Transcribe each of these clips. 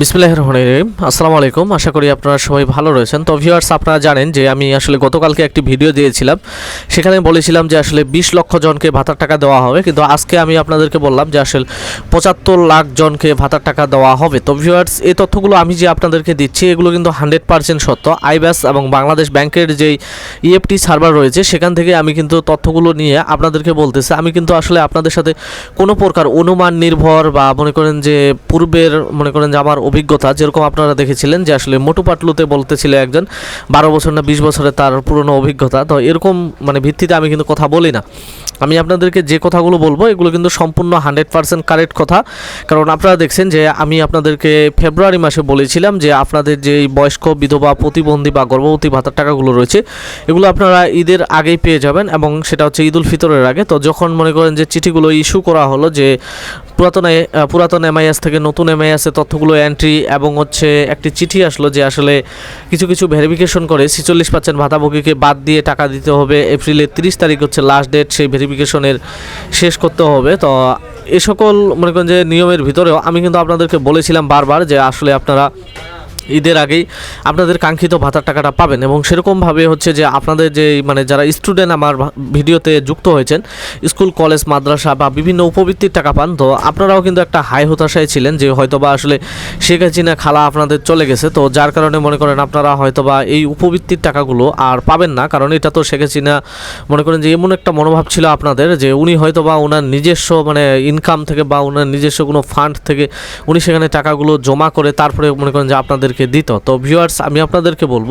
বিসমিল্লাহ রহিম। আসসালামু আলাইকুম। আশা করি আপনারা সবাই ভালো রয়েছেন। তো ভিউয়ার্স আপনারা জানেন যে আমি আসলে গতকালকে একটি ভিডিও দিয়েছিলাম। সেখানে বলেছিলাম যে আসলে বিশ লক্ষ জনকে ভাতার টাকা দেওয়া হবে। কিন্তু আজকে আমি আপনাদেরকে বললাম যে আসলে পঁচাত্তর লাখ জনকে ভাতার টাকা দেওয়া হবে। তো ভিউয়ার্স এই তথ্যগুলো আমি যে আপনাদেরকে দিচ্ছি, এগুলো কিন্তু হান্ড্রেড পার্সেন্ট সত্য। আইব্যাস এবং বাংলাদেশ ব্যাংকের যেই ইএফটি সার্ভার রয়েছে, সেখান থেকে আমি কিন্তু তথ্যগুলো নিয়ে আপনাদেরকে বলতেছি। আমি কিন্তু আসলে আপনাদের সাথে কোনো প্রকার অনুমান নির্ভর বা মনে করেন যে পূর্বের, মনে করেন যে আমার অভিজ্ঞতা যেরকম আপনারা দেখেছিলেন যে আসলে মোটু পাটলুতে বলতেছিল একজন, বারো বছর না বিশ বছরের তার পুরনো অভিজ্ঞতা। তো এরকম মানে ভিত্তিতে আমি কিন্তু কথা বলি না। আমি আপনাদেরকে যে কথাগুলো বলব, এগুলো কিন্তু সম্পূর্ণ হান্ড্রেড পার্সেন্ট কারেক্ট কথা। কারণ আপনারা দেখছেন যে আমি আপনাদেরকে ফেব্রুয়ারি মাসে বলেছিলাম যে আপনাদের যে বয়স্ক বিধবা প্রতিবন্ধী বা গর্ভবতী ভাতার টাকাগুলো রয়েছে, এগুলো আপনারা ঈদের আগেই পেয়ে যাবেন এবং সেটা হচ্ছে ঈদ উল ফিতরের আগে। তো যখন মনে করেন যে চিঠিগুলো ইস্যু করা হলো যে পুরাতন পুরাতন এমআইএস থেকে নতুন এমআইএসে তথ্যগুলো এন্ট্রি এবং হচ্ছে একটি চিঠি আসলো যে আসলে কিছু কিছু ভেরিফিকেশন করে ছেচল্লিশ পার্সেন্ট ভাতাভোগীকে বাদ দিয়ে টাকা দিতে হবে। এপ্রিলের তিরিশ তারিখ হচ্ছে লাস্ট ডেট সেই ভেরিফিকেশনের শেষ করতে হবে। তো এ সকল মনে করেন যে নিয়মের ভিতরেও আমি কিন্তু আপনাদেরকে বলেছিলাম বারবার যে আসলে আপনারা ঈদের আগেই আপনাদের কাঙ্ক্ষিত ভাতার টাকাটা পাবেন এবং সেরকমভাবে হচ্ছে যে আপনাদের যে মানে যারা স্টুডেন্ট আমার ভিডিওতে যুক্ত হয়েছেন, স্কুল, কলেজ, মাদ্রাসা বা বিভিন্ন উপবৃত্তির টাকা পান, তো আপনারাও কিন্তু একটা হাই হতাশায় ছিলেন যে হয়তোবা আসলে শেখ হাসিনা খালা আপনাদের চলে গেছে, তো যার কারণে মনে করেন আপনারা হয়তোবা এই উপবৃত্তির টাকাগুলো আর পাবেন না, কারণ এটা তো শেখ হাসিনা মনে করেন যে এমন একটা মনোভাব ছিল আপনাদের যে উনি হয়তোবা ওনার নিজস্ব মানে ইনকাম থেকে বা ওনার নিজস্ব কোনো ফান্ড থেকে উনি সেখানে টাকাগুলো জমা করে তারপরে মনে করেন যে আপনাদেরকে দিত। তো ভিউয়ার্স আমি আপনাদেরকে বলব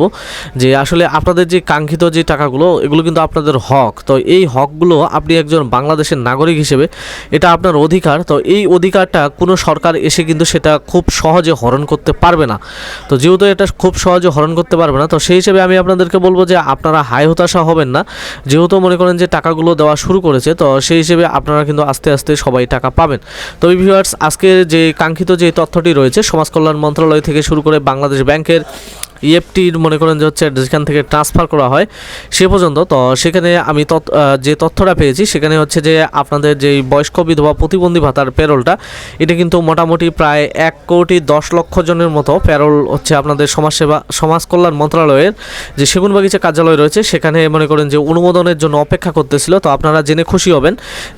যে আসলে আপনাদের যে কাঙ্ক্ষিত যে টাকাগুলো, এগুলো কিন্তু আপনাদের হক। তো এই হকগুলো আপনি একজন বাংলাদেশের নাগরিক হিসেবে, এটা আপনার অধিকার। তো এই অধিকারটা কোনো সরকার এসে কিন্তু সেটা খুব সহজে হরণ করতে পারবে না। তো যেহেতু এটা খুব সহজে হরণ করতে পারবে না, তো সেই হিসেবে আমি আপনাদেরকে বলব যে আপনারা হাই হতাশা হবেন না। যেহেতু মনে করেন যে টাকাগুলো দেওয়া শুরু করেছে, তো সেই হিসেবে আপনারা কিন্তু আস্তে আস্তে সবাই টাকা পাবেন। তো ভিউয়ার্স আজকে যে কাঙ্ক্ষিত যে তথ্যটি রয়েছে, সমাজ কল্যাণ মন্ত্রণালয় থেকে শুরু করে বাংলাদেশ ব্যাংকের ইএফটির মনে করেন যে হচ্ছে যেখান থেকে ট্রান্সফার করা হয়, সে পর্যন্ত। তো সেখানে আমি যে তথ্যটা পেয়েছি, সেখানে হচ্ছে যে আপনাদের যেই বয়স্ক বিধবা প্রতিবন্ধী ভাতার প্যারোলটা এটা কিন্তু মোটামুটি প্রায় এক কোটি দশ লক্ষ জনের মতো প্যারোল হচ্ছে আপনাদের সমাজসেবা সমাজ কল্যাণ মন্ত্রণালয়ের যে সেগুনবাগিচা কার্যালয় রয়েছে, সেখানে মনে করেন যে অনুমোদনের জন্য অপেক্ষা করতেছিল। তো আপনারা জেনে খুশি হবেন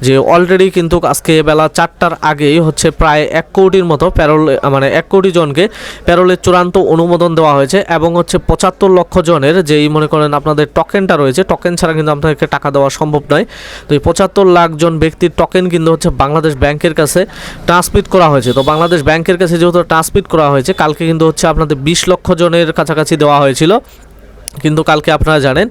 যে অলরেডি কিন্তু আজকে বেলা চারটার আগেই হচ্ছে প্রায় এক কোটির মতো প্যারোল মানে এক কোটি জনকে প্যারোলের চূড়ান্ত অনুমোদন দেওয়া হয়েছে। এবং হচ্ছে পঁচাত্তর লক্ষ জনের যেই মনে করেন আপনাদের টকেনটা রয়েছে টকেন ছাড়া কিন্তু আপনাদেরকে টাকা দেওয়া সম্ভব নয়। তো এই পঁচাত্তর লাখ জন ব্যক্তির টকেন কিন্তু হচ্ছে বাংলাদেশ ব্যাংকের কাছে ট্রান্সমিট করা হয়েছে। তো বাংলাদেশ ব্যাংকের কাছে যেহেতু ট্রান্সমিট করা হয়েছে, কালকে কিন্তু হচ্ছে আপনাদের বিশ লক্ষ জনের কাছাকাছি দেওয়া হয়েছিল। কিন্তু কালকে আপনারা জানেন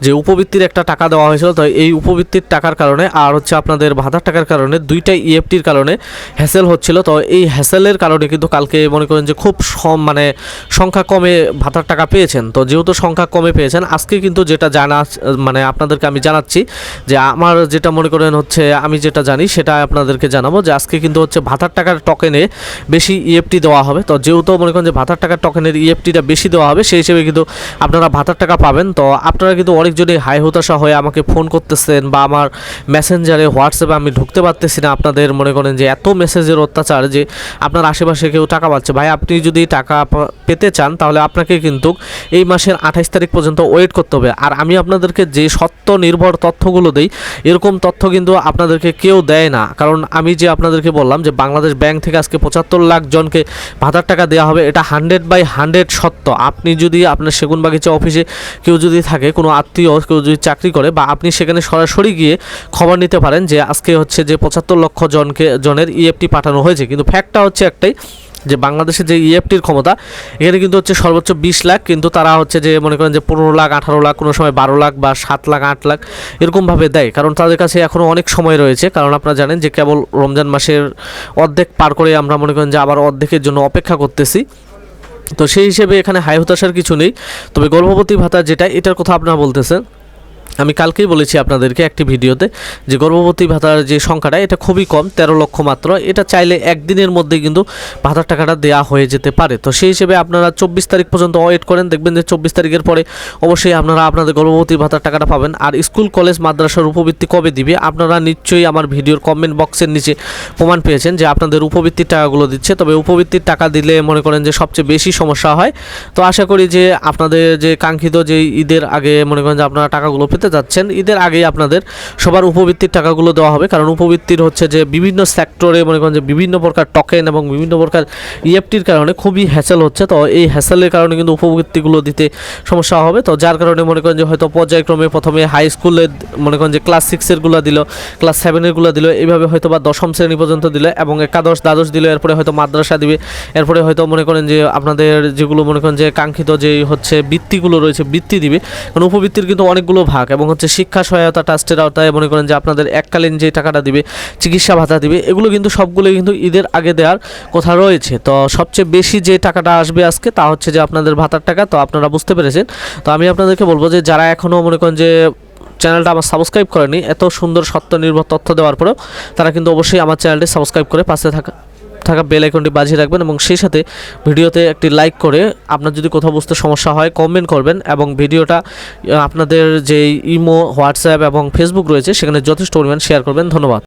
যে উপবৃত্তির একটা টাকা দেওয়া হয়েছিল তো এই উপবৃত্তির টাকার কারণে আর হচ্ছে আপনাদের ভাতার টাকার কারণে দুইটাই ইএফটির কারণে হ্যাসেল হচ্ছিল। তো এই হ্যাসেলের কারণে কিন্তু কালকে মনে করেন যে খুব সম- মানে সংখ্যা কমে ভাতার টাকা পেয়েছেন। তো যেহেতু সংখ্যা কমে পেয়েছেন, আজকে কিন্তু যেটা জানা মানে আপনাদেরকে আমি জানাচ্ছি যে আমার যেটা মনে করেন হচ্ছে, আমি যেটা জানি সেটা আপনাদেরকে জানাব যে আজকে কিন্তু হচ্ছে ভাতার টাকার টকেনে বেশি ইএফটি দেওয়া হবে। তো যেহেতু মনে করেন যে ভাতার টাকার টকেনের ইএফটিটা বেশি দেওয়া হবে, সেই হিসেবে কিন্তু আপনারা ভাতার টাকা পাবেন। তো আপনারা কিন্তু অনেকজনই হাই হতাশা হয়ে আমাকে ফোন করতেছেন বা আমার মেসেঞ্জারে হোয়াটসঅ্যাপে আমি ঢুকতে পারতেছি না। আপনাদের মনে করেন যে এত মেসেজের অত্যাচার যে আপনার আশেপাশে কেউ টাকা পাচ্ছে। ভাই, আপনি যদি টাকা পেতে চান তাহলে আপনাকে কিন্তু এই মাসের আঠাইশ তারিখ পর্যন্ত ওয়েট করতে হবে। আর আমি আপনাদেরকে যে সত্য নির্ভর তথ্যগুলো দেই, এরকম তথ্য কিন্তু আপনাদেরকে কেউ দেয় না। কারণ আমি যে আপনাদেরকে বললাম যে বাংলাদেশ ব্যাংক থেকে আজকে পঁচাত্তর লাখ জনকে ভাতার টাকা দেওয়া হবে, এটা হান্ড্রেড বাই হান্ড্রেড সত্য। আপনি যদি আপনার সেগুনবাগিচা অফিসে কেউ যদি থাকে, কোনো আত্মীয় কেউ যদি চাকরি করে বা আপনি সেখানে সরাসরি গিয়ে খবর নিতে পারেন যে আজকে হচ্ছে যে পঁচাত্তর লক্ষ জনকে, জনের ইএফটি পাঠানো হয়েছে। কিন্তু ফ্যাক্টটা হচ্ছে একটাই যে বাংলাদেশের যে ইএফটির ক্ষমতা, এখানে কিন্তু হচ্ছে সর্বোচ্চ বিশ লাখ, কিন্তু তারা হচ্ছে যে মনে করেন যে পনেরো লাখ, আঠারো লাখ, কোনো সময় বারো লাখ বা সাত লাখ, আট লাখ এরকমভাবে দেয়। কারণ তাদের কাছে এখনও অনেক সময় রয়েছে। কারণ আপনারা জানেন যে কেবল রমজান মাসের অর্ধেক পার করে আমরা মনে করেন যে আবার অর্ধেকের জন্য অপেক্ষা করতেছি। তো সেই হিসেবে এখানে হাই হতাশার কিছু নেই। তবে গর্ভবতী ভাতা যেটা এটার কথা আপনারা বলতেছেন। আমি কালকেই বলেছি আপনাদেরকে একটি ভিডিওতে যে গর্ভবতী ভাতার যে সংখ্যাটা, এটা খুবই কম, তেরো লক্ষ মাত্র। এটা চাইলে একদিনের মধ্যে কিন্তু ভাতার টাকাটা দেওয়া হয়ে যেতে পারে। তো সেই হিসেবে আপনারা চব্বিশ তারিখ পর্যন্ত ওয়েট করেন, দেখবেন যে চব্বিশ তারিখের পরে অবশ্যই আপনারা আপনাদের গর্ভবতী ভাতার টাকাটা পাবেন। আর স্কুল, কলেজ, মাদ্রাসার উপবৃত্তি কবে দিবে, আপনারা নিশ্চয়ই আমার ভিডিওর কমেন্ট বক্সের নিচে প্রমাণ পেয়েছেন যে আপনাদের উপবৃত্তির টাকাগুলো দিচ্ছে। তবে উপবৃত্তির টাকা দিলে মনে করেন যে সবচেয়ে বেশি সমস্যা হয়। তো আশা করি যে আপনাদের যে কাঙ্ক্ষিত যে ঈদের আগে মনে করেন যে আপনারা টাকাগুলো পেতে যাচ্ছেন, ঈদের আগেই আপনাদের সবার উপবৃত্তির টাকাগুলো দেওয়া হবে। কারণ উপবৃত্তির হচ্ছে যে বিভিন্ন সেক্টরে মনে করেন যে বিভিন্ন প্রকার টকেন এবং বিভিন্ন প্রকার ইএফটির কারণে খুবই হ্যাসেল হচ্ছে। তো এই হ্যাসেলের কারণে কিন্তু উপবৃত্তিগুলো দিতে সমস্যা হবে। তো যার কারণে মনে করেন যে হয়তো পর্যায়ক্রমে প্রথমে হাই স্কুলে মনে করেন যে ক্লাস সিক্সেরগুলো দিল ক্লাস সেভেনেরগুলো দিল, এইভাবে হয়তো বা দশম শ্রেণি পর্যন্ত দিলে এবং একাদশ, দ্বাদশ দিল, এরপরে হয়তো মাদ্রাসা দিবে। এরপরে হয়তো মনে করেন যে আপনাদের যেগুলো মনে করেন যে কাঙ্ক্ষিত যে হচ্ছে বৃত্তিগুলো রয়েছে, বৃত্তি দিবে। কারণ উপবৃত্তির কিন্তু অনেকগুলো ভাগ এবং হচ্ছে শিক্ষা সহায়তা ট্রাস্টের আওতায় মনে করেন যে আপনাদের এককালীন যে টাকাটা দিবে, চিকিৎসা ভাতা দিবে, এগুলো কিন্তু সবগুলোই কিন্তু ঈদের আগে দেওয়ার কথা রয়েছে। তো সবচেয়ে বেশি যে টাকাটা আসবে আজকে তা হচ্ছে যে আপনাদের ভাতার টাকা। তো আপনারা বুঝতে পেরেছেন। তো আমি আপনাদেরকে বলব যে যারা এখনও মনে করেন যে চ্যানেলটা আমার সাবস্ক্রাইব করেনি এত সুন্দর সত্য নির্ভর তথ্য দেওয়ার পরেও তারা কিন্তু অবশ্যই আমার চ্যানেলটি সাবস্ক্রাইব করে পাশে থাকা থাকা বেল আইকনটি বাজিয়ে রাখবেন এবং সেই সাথে ভিডিওতে একটি লাইক করে আপনার যদি কোথাও বুঝতে সমস্যা হয় কমেন্ট করবেন এবং ভিডিওটা আপনাদের যে ইমো, হোয়াটসঅ্যাপ এবং ফেসবুক রয়েছে সেখানে যথেষ্ট পরিমাণ শেয়ার করবেন। ধন্যবাদ।